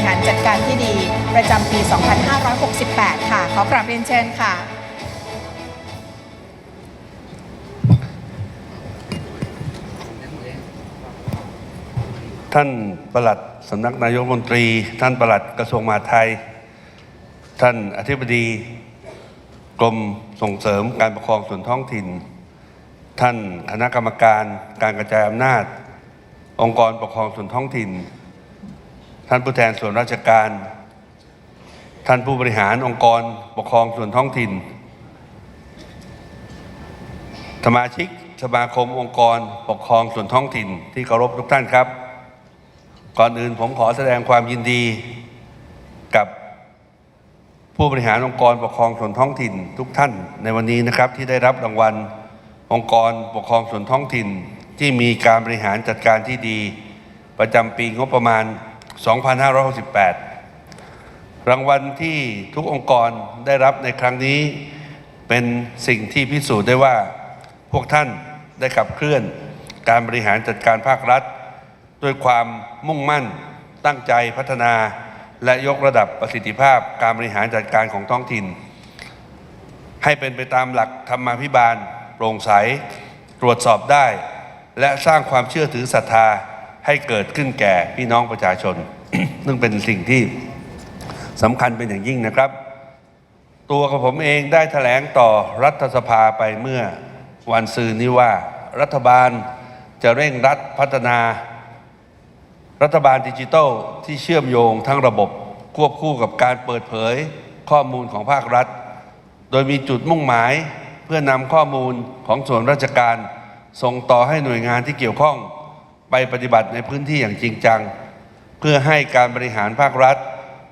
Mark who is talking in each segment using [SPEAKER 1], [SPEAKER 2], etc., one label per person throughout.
[SPEAKER 1] ริหารจัดการที่ดี ประจำปี 2568 ค่ะ ขอกราบเรียนเชิญค่ะ
[SPEAKER 2] ท่านประหลัดสำนักนายกรัฐมนตรี ท่านประหลัดกระทรวงมหาดไทย ท่านอธิบดีกรมส่งเสริมการปกครองส่วนท้องถิ่น ท่านคณะกรรมการการกระจายอำนาจ องค์กรปกครองส่วนท้องถิ่น ท่านผู้แทนส่วนราชการ ท่านผู้บริหารองค์กรปกครองส่วนท้องถิ่น สมาชิกสมาคมองค์กรปกครองส่วนท้องถิ่น ที่เคารพทุกท่านครับ ก่อนอื่นผมขอแสดงความยินดี กับผู้บริหารองค์กรปกครองส่วนท้องถิ่นทุกท่านในวันนี้นะครับที่ได้รับรางวัลองค์กรปกครองส่วนท้องถิ่น ที่มีการบริหารจัดการที่ดี ประจำปีงบประมาณ 2568 รางวัลที่ทุกองค์กรได้รับในครั้งนี้เป็นสิ่งที่พิสูจน์ได้ว่าพวกท่านได้ขับเคลื่อนการบริหารจัดการภาครัฐ ด้วยความมุ่งมั่น ตั้งใจพัฒนา และยกระดับประสิทธิภาพการบริหารจัดการของท้องถิ่น ให้เป็นไปตามหลักธรรมาภิบาล โปร่งใส ตรวจสอบได้ และสร้างความเชื่อถือศรัทธา ให้เกิดขึ้นแก่พี่น้องประชาชน ซึ่งเป็นสิ่งที่สำคัญเป็นอย่างยิ่งนะครับ ตัวของผมเองได้แถลงต่อรัฐสภาไปเมื่อวันซืนนี้ว่า รัฐบาลจะเร่งรัดพัฒนา รัฐบาลดิจิทัลที่เชื่อมโยงทั้งระบบควบคู่กับการเปิดเผยข้อมูลของภาครัฐ โดยมีจุดมุ่งหมายเพื่อนำข้อมูลของส่วนราชการ ส่งต่อให้หน่วยงานที่เกี่ยวข้อง ไปปฏิบัติในพื้นที่อย่างจริงจัง เพื่อให้การบริหารภาครัฐ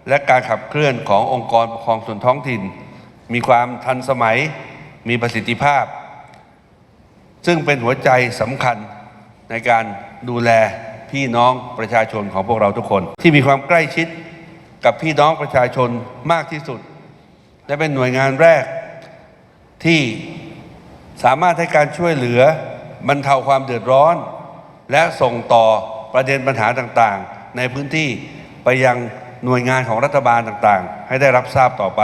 [SPEAKER 2] และการขับเคลื่อนขององค์กรปกครองส่วนท้องถิ่น มีความทันสมัยมีประสิทธิภาพ ซึ่งเป็นหัวใจสำคัญในการดูแลพี่น้องประชาชนของพวกเราทุกคน ที่มีความใกล้ชิดกับพี่น้องประชาชนมากที่สุด และเป็นหน่วยงานแรกที่สามารถให้การช่วยเหลือบรรเทาความเดือดร้อน และส่งต่อประเด็นปัญหาต่างๆ ในพื้นที่ไปยังหน่วยงานของรัฐบาลต่างๆ ให้ได้รับทราบต่อไป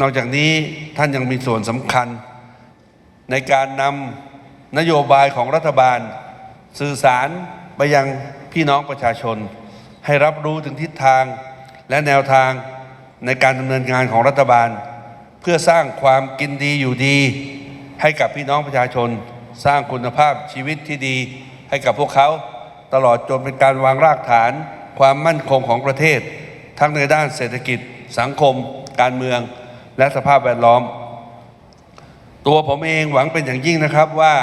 [SPEAKER 2] นอกจากนี้ท่านยังมีส่วนสำคัญ ในการนำนโยบายของรัฐบาล สื่อสารไปยังพี่น้องประชาชน ให้รับรู้ถึงทิศทางและแนวทางในการดำเนินงานของรัฐบาล เพื่อสร้างความกินดีอยู่ดี ให้กับพี่น้องประชาชน สร้างคุณภาพชีวิตที่ดีให้กับพวกเขา ตลอดจนเป็นการวางรากฐาน ความมั่นคงของประเทศ ทั้งในด้านเศรษฐกิจ สังคม การเมือง และสภาพแวดล้อม ตัวผมเองหวังเป็นอย่างยิ่งนะครับว่า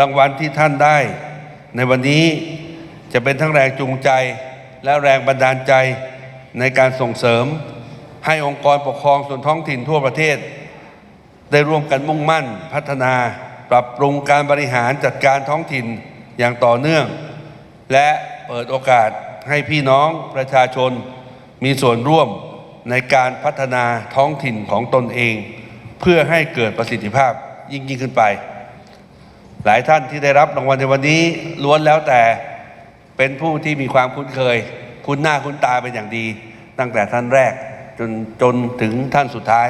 [SPEAKER 2] รางวัลที่ท่านได้ ในวันนี้จะเป็นทั้งแรงจูงใจและแรงบันดาลใจในการส่งเสริม ให้องค์กรปกครองส่วนท้องถิ่นทั่วประเทศ ได้ร่วมกันมุ่งมั่นพัฒนา ปรับปรุงการบริหารจัดการท้องถิ่นอย่างต่อเนื่อง และเปิดโอกาสให้พี่น้องประชาชนมีส่วนร่วมในการพัฒนาท้องถิ่นของตนเอง เพื่อให้เกิดประสิทธิภาพยิ่งยิ่งขึ้นไป หลายท่านที่ได้รับรางวัลในวันนี้ล้วนแล้วแต่เป็นผู้ที่มีความคุ้นเคย คุ้นหน้าคุ้นตาเป็นอย่างดี ตั้งแต่ท่านแรกจนจนถึงท่านสุดท้าย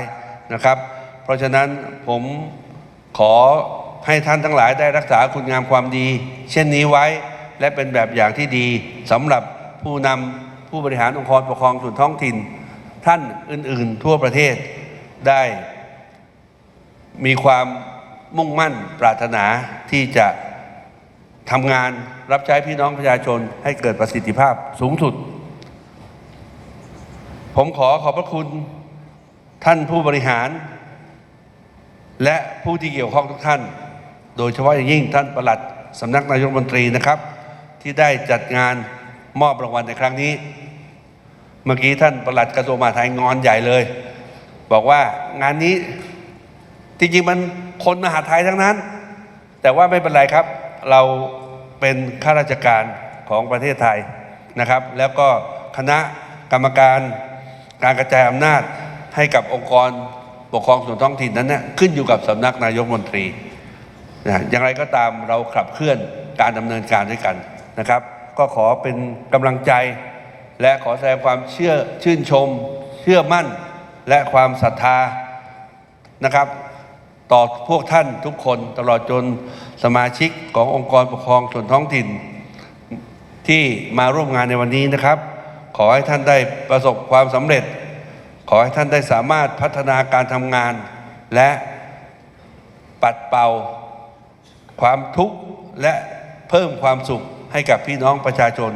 [SPEAKER 2] นะครับ เพราะฉะนั้นผมขอ ให้ท่านทั้งหลายได้รักษาคุณงามความดี เช่นนี้ไว้ และเป็นแบบอย่างที่ดีสำหรับผู้นำผู้บริหารองค์กรปกครองส่วนท้องถิ่น ท่านอื่น ๆ ทั่วประเทศได้ มีความมุ่งมั่นปรารถนาที่จะทำงานรับใช้พี่น้องประชาชนให้เกิดประสิทธิภาพสูงสุด ผมขอขอบพระคุณท่านผู้บริหาร และผู้ที่เกี่ยวข้องทุกท่าน โดยเฉพาะอย่างยิ่งท่านประหลัดสำนักนายกรัฐมนตรีนะครับ ที่ได้จัดงานมอบรางวัลในครั้งนี้ เมื่อกี้ท่านประหลัดกระทรวงมหาดไทยงอนใหญ่เลย บอกว่างานนี้จริงๆมันคนมหาไทยทั้งนั้น แต่ว่าไม่เป็นไรครับ เราเป็นข้าราชการของประเทศไทยนะครับ แล้วก็คณะกรรมการการกระจายอำนาจให้กับองค์กรปกครองส่วนท้องถิ่นนั้นเนี่ยขึ้นอยู่กับสำนักนายกรัฐมนตรี นะอย่างไรก็ตามเราขับเคลื่อนการดำเนินการด้วยกันนะครับ ก็ขอเป็นกำลังใจ และขอแสดงความเชื่อชื่นชม เชื่อมั่น และความศรัทธานะครับ ต่อพวกท่านทุกคนตลอดจนสมาชิกขององค์กรปกครองส่วนท้องถิ่น ที่มาร่วมงานในวันนี้นะครับ ขอให้ท่านได้ประสบความสำเร็จ ขอให้ท่านได้สามารถพัฒนาการทำงาน และปัดเป่า ความทุกข์และเพิ่มความสุขให้กับพี่น้องประชาชน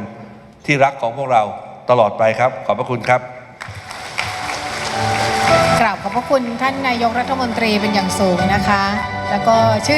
[SPEAKER 2] ที่รักของพวกเราตลอดไปครับ ขอบพระคุณครับ
[SPEAKER 1] กราบขอบพระคุณท่านนายกรัฐมนตรีเป็นอย่างสูงนะคะ แล้วก็ชื่อ